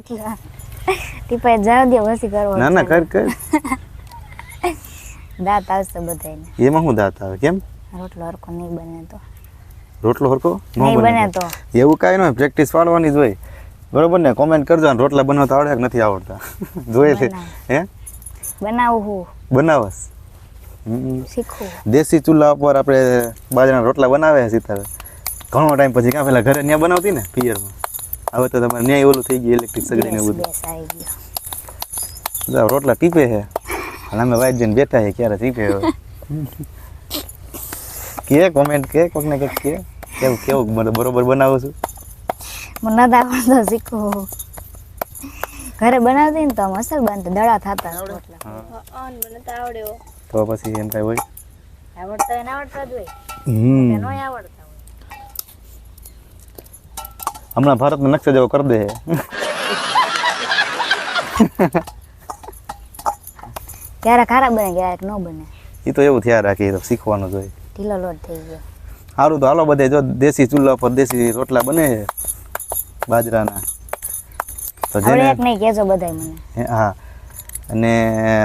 રોટલા ટીપાએ જવા દે વસી કરવો ના ના કર કર. દાંત આવશે બધાને એમાં શું દાંત આવે? કેમ? રોટલો હરખો નહીં બને તો. રોટલો હરકો નહીં બને તો. તો. એવું કાંઈ ન પ્રેક્ટિસ પાડવાની જ હોય. બરોબર ને? કોમેન્ટ કરજો અને રોટલા બનાવતા આવડે કે નથી આવડતા? જોઈએ છે. હે? બનાવું હું. બનાવસ. દેશી ચૂલા ઉપર આપણે બાજરાના રોટલા બનાવે સીતારે ઘણો ટાઈમ પછી ક્યાં પેલા ઘરે ત્યાં બનાવતી ને પિયરમાં? હવે તો તમારે ન્યાય ઓલું થઈ ગયું ઇલેક્ટ્રિક સગડી ને બધું. રોટલા ટીપે છે. અને અમે વાઈટ જઈને બેઠા છે ક્યારે ટીપે હવે? કે કોમેન્ટ કે કોકને કંઈક કે? કેવું કેવું મને બરોબર બનાવું છું? મને નથી આવડતો શીખવું. ઘરે બનાવતી ને તો મસ્ત બનતા દડા થતા મને તો આવડે તો પછી એમ કઈ હોય? આવડતો એને આવડતો જ હોય. હમ. આવડતા હોય હમણાં ભારતનો નકશો જેવો કરી દે ક્યારેક ખારા બને ક્યારેક ન બને. એ તો એવું થયા રાખે તો શીખવાનું જોઈએ ઢીલો લોટ થઈ ગયો. સારું તો હાલો બધે જો દેશી ચૂલા પર દેશી રોટલા બને છે બાજરાના. તો જેને એક નહીં કહેજો બધાય મને. હા અને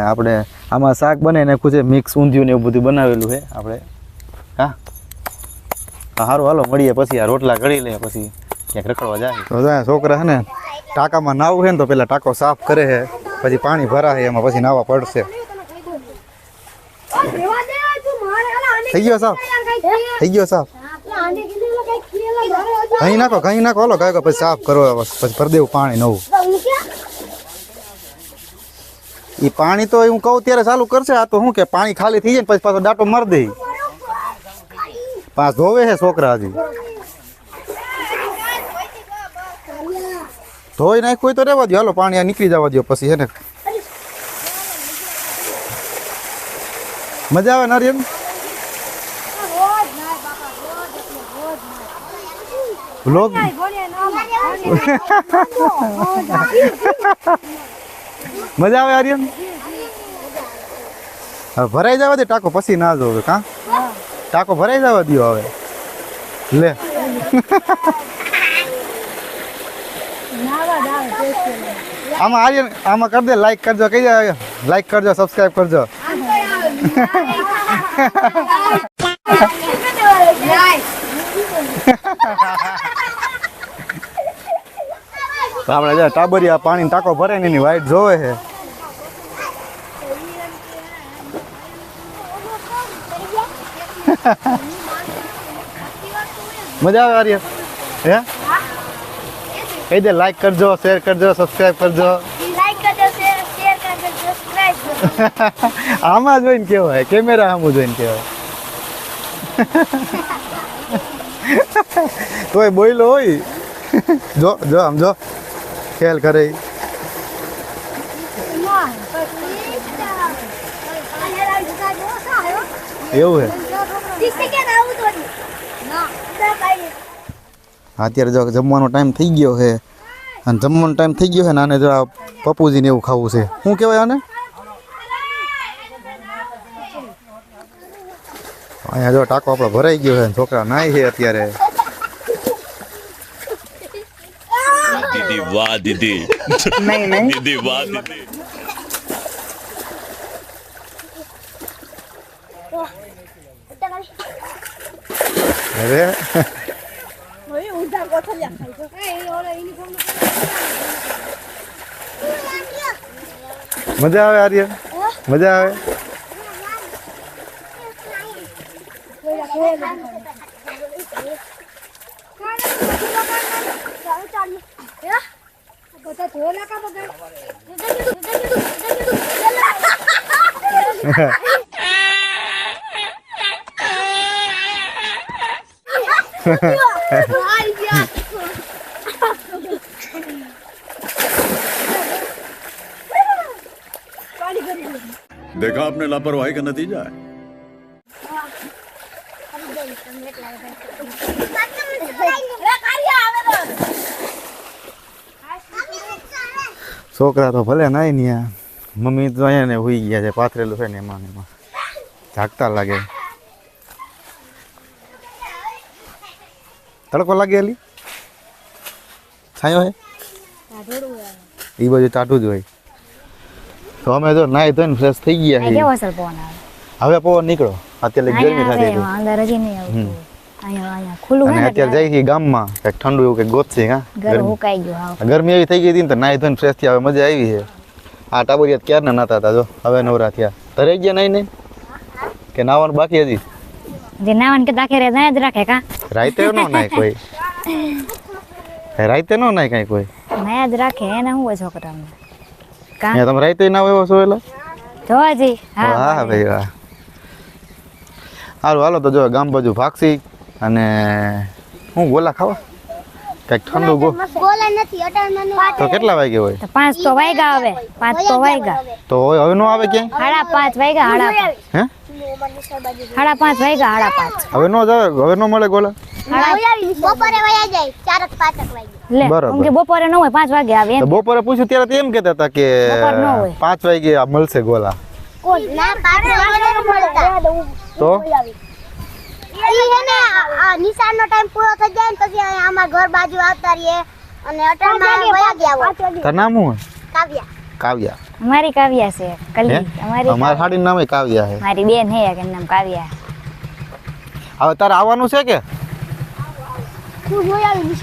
આપણે આમાં શાક બને ને કુછે મિક્સ ઊંધિયું ને એવું બધું બનાવેલું છે આપણે. હા. સારું હાલો મળીએ પછી આ રોટલા કરી લે પછી. ક્યાંક રખડવા જાય. તો જાય છોકરા છે ને, ટાંકામાં નાવું છે ને તો પેલા ટાંકો સાફ કરે છે પછી પાણી ભરાશે એમાં પછી નાવા પડશે. થઈ ગયો સાફ? થઈ ગયો સાફ? ઘણી નાખો ઘણી નાખો, હાલો ગાય પછી સાફ કરો, પછી ભરી દેવું પાણી નવું. એ પાણી તો હું કહું ત્યારે ચાલુ કરશે, આ તો શું કે પાણી ખાલી થઈ જાય ને પછી પાછો દાંટો મારી દે. પાછ ધોવે છે છોકરા હજી. ધોઈ નાખ્યું હોય તો રહેવા દો હાલો પાણી આ નીકળી જવા દો પછી છે ને. મજા આવે નારિયલ વ્લોગ મજા આવે આર્યન હવે ભરાઈ જવા દે ટાંકો પછી ના જોવે કા? ટાંકો ભરાઈ જવા દો હવે. લે. આમાં આર્યન આમાં કરી દે લાઈક કરજો કઈ લાઈક કરજો સબસ્ક્રાઇબ કરજો. આપણે ટાબરિયા પાણી ટાંકો ભરે ને એની વાઈટ જોવે છે. મજા આવે આર્ય હે? કહી દે લાઈક કરજો શેર કરજો સબસ્ક્રાઇબ કરજો લાઈક કરજો શેર શેર કરજો સબસ્ક્રાઇબ કરજો આમાં જોઈને કેવાય કેમેરા આમાં જોઈને કહેવાય તોય બોયલો હોય જો જો આમ જો ખેલ કરે ઈ. એવું હે અત્યારે જો જમવાનો ટાઈમ થઈ ગયો છે. અને જમવાનો ટાઈમ થઈ ગયો છે ને આને જો આ પપ્પુજીને એવું ખાવું છે. શું કહેવાય આને? અહીંયા જો ટાંકો આપણો ભરાઈ ગયો છે છોકરા નાય છે અત્યારે. દીદી વાહ દીદી. દીદી વાહ દીદી. અરે મજા આવે આર્ય? મજા આવે? બધા देखा आपने लापरवाही का नतीजा है છોકરા તો ભલે નાય ને આ. મમ્મી તો અહીંયા ને હોઈ ગયા છે પાથરેલું છે ને એમાં ને એમાં જાગતા લાગે તડકો લાગે એલી છાયો હે એ બાજુ ટાટું જ હોય તો અમે તો નાઈ ધોઈને ફ્રેશ થઈ ગયા છીએ કેવો અસર પવન આવે? હવે પવન નીકળો. અત્યારે ગરમી થાય થતી હતી. અંદર હજી નહીં આવતું. ગરમી એવી થઈ ગઈ હતી ને તો નાઈ ધોઈને ફ્રેશ થયા. હવે મજા આવી છે. આ ટાબરિયા ક્યારના નાતા હતા જો. હવે નવરા થયા. તરે ગયા નહીં ને કે નાવાનું બાકી હજી? જે નાવાન કે દાખે રે ના જ રાખે કા? રાતે નો નાય કોઈ. રાઈતે નો નાય કાંઈ કોઈ. જ રાખે એને કા? તમે રાતે ના હોય છો એટલે? જોવાજી હા વાહ ભાઈ વાહ હાલો હાલો તો જો ગામ બાજુ ભાગસી અને હું ગોલા ખાવા? કંઈક ઠંડુ ગો ગોલા નથી અટાણમાં તો કેટલા વાગે હોય? તો 5 તો વાગ્યા હવે 5 તો વાગ્યા. તો હવે હવે નો આવે કે હાડા પાંચ વાગ્યા સાડા પાંચ. હે? સાડા પાંચ વાગ્યા સાડા પાંચ. હવે નો જાવે હવે નો મળે ગોલા? બપોરે વયા જાય ચારક પાંચક વાગે લે બરાબર. બપોરે ન હોય પાંચ વાગે આવે એમ બપોરે પૂછ્યું ત્યારે તેમ એમ કહેતા હતા કે બપોર નો હોય. પાંચ વાગે આ મળશે ગોલા. તો? ઈ હે ને આ નિશાળનો ટાઈમ પૂરો થઈ જાય ને પછી અમારા ઘર બાજુ આવતા રહીએ અને અટાણમાં વયા ગયા હોય. તાર નામ શું કાવ્યા. કાવ્યા. અમારી કાવ્યા છે કલી. અમારી અમારા સાડી નામ કાવ્યા છે. મારી બેન હે કે નામ કાવ્યા. હવે તારે આવવાનું છે કે?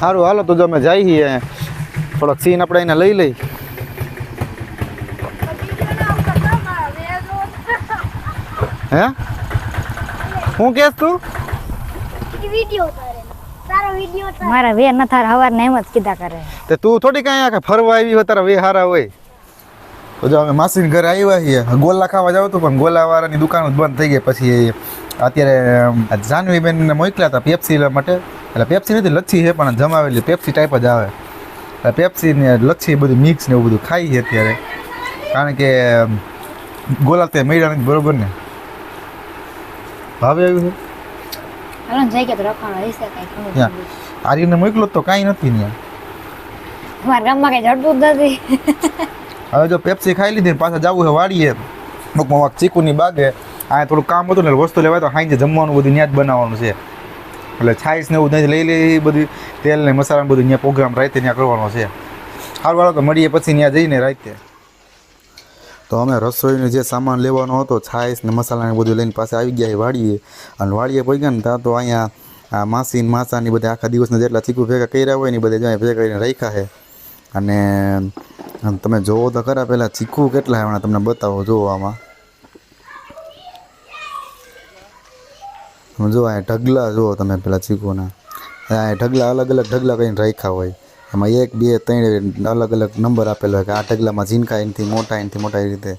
સારું હાલો તો જો અમે જઈએ હીએ થોડોક સીન આપણે એને લઈ લઈ. હે? હું કેસ તું? વિડિયો ઉતારે. સારો વિડિયો ઉતારે. મારા વે ન થાર હવાર ને એમ જ કીધા કરે. તે તું થોડી કાંઈ આખા ફરવા આવી હોય તારા વે હારા હોય. તો જો અમે માસીન ઘરે આવ્યા છીએ. ગોલા ખાવા જાવ તો પણ ગોલાવાળાની દુકાન જ બંધ થઈ ગઈ. પછી અત્યારે જાનવી બેનને મોકલ્યા હતા પેપ્સી માટે. એટલે પેપ્સી નથી લચ્છી છે પણ જમાવેલી પેપ્સી ટાઈપ જ આવે. એટલે પેપ્સી ને લચ્છી બધું મિક્સ ને એવું બધું ખાઈ છે અત્યારે. કારણ કે ગોલા તે મેળા નથી બરોબર ને? ભાવે આવ્યું છે? આર્યને મોકલો તો કાંઈ નથી ત્યાં મારા ગામમાં કઈ જડતું જ નથી. હવે જો પેપ્સી ખાઈ લીધી ને પાછા જવું છે વાડીએ અમુકમાં ચીકુની બાગે. આ થોડું કામ હતું ને વસ્તુ લેવાય તો સાંજે જમવાનું બધું ત્યાં જ બનાવવાનું છે. એટલે છાઈસ ને એવું લઈ લઈ એ બધું તેલ ને મસાલા બધું ત્યાં પ્રોગ્રામ રાતે ત્યાં કરવાનો છે. સારું વાળો તો મળીએ પછી ત્યાં જઈને રાતે. તો અમે રસોઈનો જે સામાન લેવાનો હતો, છાઈસ ને મસાલા ને બધું લઈને પાસે આવી ગયા વાડીએ અને વાડીએ પહોંચ્યા ને ત્યાં તો અહીંયા આ માસી માસાની બધા આખા દિવસના જેટલા ચીકુ ભેગા કર્યા હોય ને બધા જો ભેગા કરીને રાખ્યા છે. અને તમે જોવો તો ખરા પહેલાં ચીકુ કેટલા હમણાં તમને બતાવો, જોવો આમાં. તમે જો આ ઢગલા જુઓ તમે પેલા ચીકુના. આ ઢગલા અલગ અલગ ઢગલા કરીને રાખ્યા હોય. એમાં એક, બે, ત્રણ અલગ અલગ નંબર આપેલો હોય કે આ ઢગલામાં ઝીનકા એનાથી મોટા એનાથી મોટા એ રીતે.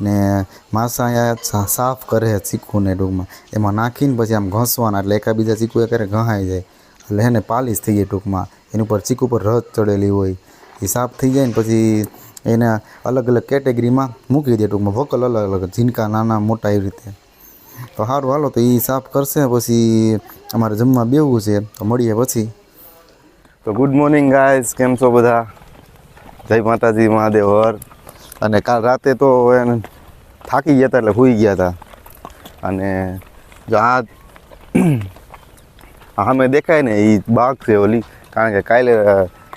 ને માસા અહીંયા સાફ કરે છે ચીકુને ટૂંકમાં. એમાં નાખીને પછી આમ ઘસવાના એટલે એકાબીજા ચીકુ એ ક્યારે ઘસાઈ જાય. એટલે એને પાલિશ થઈ જાય ટૂંકમાં. એની ઉપર ચીકુ પર રસ ચડેલી હોય. એ સાફ થઈ જાય ને પછી એને અલગ અલગ કેટેગરીમાં મૂકી દે ટૂંકમાં. વોકલ અલગ અલગ ઝીનકા નાના, મોટા એવી રીતે. તો સારું હાલો, તો એ સાફ કરશે, પછી અમારે જમવા બેવું છે, તો મળીએ પછી. તો ગુડ મોર્નિંગ ગાઈઝ કેમ છો બધા? જય માતાજી, મહાદેવ, હર. અને કાલ રાતે તો એને થાકી ગયા હતા, એટલે સૂઈ ગયા હતા. અને જો આ સામે દેખાય ને એ બાગ છે ઓલી. કારણ કે કાલે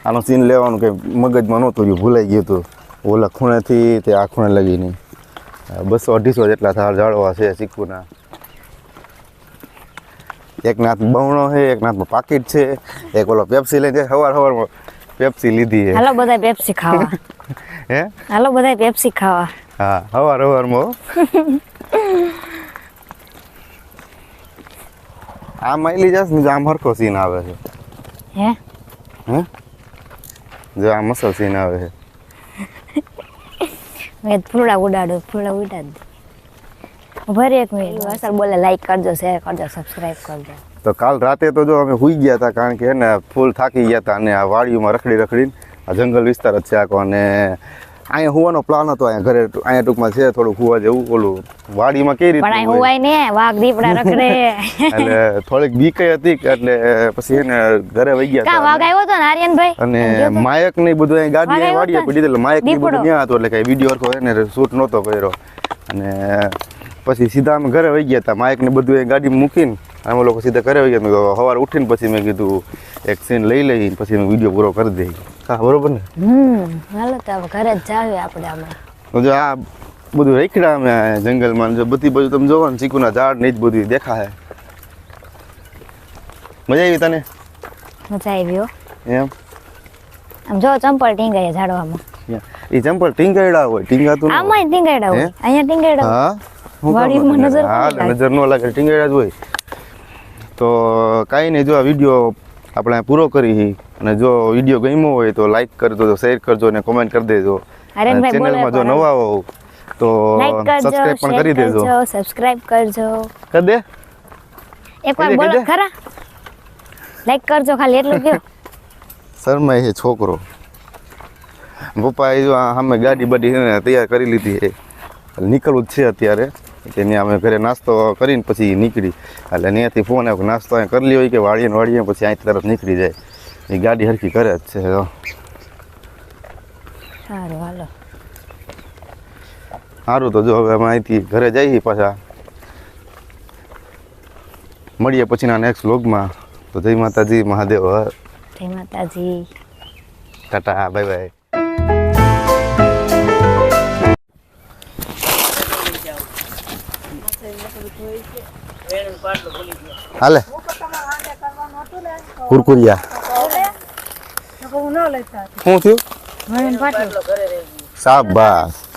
આનો સીન લેવાનું કે મગજમાં નહોતું રહ્યું, ભૂલાઈ ગયું હતું. ઓલા ખૂણેથી તે આ ખૂણે લગીને. બસો અઢીસો જેટલા જાળવા છે ચીકુના એક નાથ બહુણો છે એક નાથમાં પાકીટ છે એક ઓલો પેપ્સી લઈને સવાર સવારમાં પેપ્સી લીધી છે. હાલો બધા પેપ્સી ખાવા. હે? હાલો બધા પેપ્સી ખાવા. હા સવાર સવારમાં હો. આ માયલી જશે ને આમ હરખો સીન આવે છે. હે? હે? જો આ મસલ સીન આવે છે. મેં ફૂલડા ઉડાડો ફૂલડા ઉડાડ ભરી એક મિનિટ અસર બોલે લાઈક કરજો શેર કરજો સબસ્ક્રાઇબ કરજો. તો કાલ રાતે તો જો અમે સુઈ ગયા હતા કારણ કે એને ફૂલ થાકી ગયા હતા અને આ વાડીઓમાં રખડી રખડીને આ જંગલ વિસ્તાર જ છે આખો અને અહીંયા હોવાનો પ્લાન હતો અહીંયા ઘરે અહીંયા ટૂંકમાં છે થોડું હોવા જેવું ઓલું વાડીમાં કઈ પણ રીતે પણ હોવાય ને વાઘ દીપડા રખડે. એટલે થોડીક બીક હતી એટલે પછી એને ઘરે વહી ગયા વાઘ આવ્યો હતો ને આર્યનભાઈ? અને માયક ને બધું અહીં ગાડી અહીં વાડીએ પડી એટલે માયક ને બધું. ત્યાં હતું એટલે કઈ વીડિયો રખો એને શૂટ નહોતો કર્યો. અને પછી સીધા અમે ઘરે વહી ગયા હતા માયક ને બધું એ ગાડી મૂકીને અમે લોકો સીધા ઘરે વહી ગયા. મેં સવારે ઉઠીને પછી મેં કીધું એક સીન લઈ લઈ પછી મેં વીડિયો પૂરો કરી દઈ હા બરોબર ને? હાલો તો ઘરે જ જાવીએ આપણે આમાં તો જો આ બધું રેખડા અમે જંગલમાં. જો બધી બાજુ તમે જોવો ને ચીકુના ઝાડ ને જ બધું દેખાય મજા આવી તને? મજા આવી હો. એમ? આમ જો ચંપલ ટીંગાય ઝાડવામાં. એ ચંપલ ટીંગાયડા હોય ટીંગાતું આમાં ટીંગાયડા હોય. અહીંયા ટીંગાયડા હા? વાડીમાં નજર હા નજર નો લાગે. ટીંગાયડા જ હોય. તો કાંઈ નહીં જો આ વીડિયો આપણે પૂરો કરી અને જો વીડિયો ગમ્યો હોય તો લાઈક કરજો શેર કરજો અને કોમેન્ટ કરી દેજો. ચેનલમાં જો નવા હો તો સબસ્ક્રાઇબ પણ કરી દેજો. સબસ્ક્રાઇબ કરજો. કરી દે? એકવાર બોલો ખરા? લાઈક કરજો ખાલી એટલું કે શરમાય છે છોકરો. પપ્પા એ જો સામે ગાડી બાડી તૈયાર કરી લીધી છે. નીકળવું જ છે અત્યારે. કે ત્યાં અમે ઘરે નાસ્તો કરીને પછી નીકળી. એટલે ત્યાંથી ફોન આવ્યો નાસ્તો અહીં કરી લ્યો કે વાળીએ વાળીએ પછી અહીં તરફ નીકળી જાય. એ ગાડી હરખી કરે જ છે સારું તો જો હવે અમે અહીંથી ઘરે જઈએ પાછા. મળીએ પછીના નેક્સ્ટ વ્લોગમાં તો જય માતાજી મહાદેવ. જય માતાજી. Tata bye bye. હાલે. કુરકુરિયા. શું થયું? શાબાશ.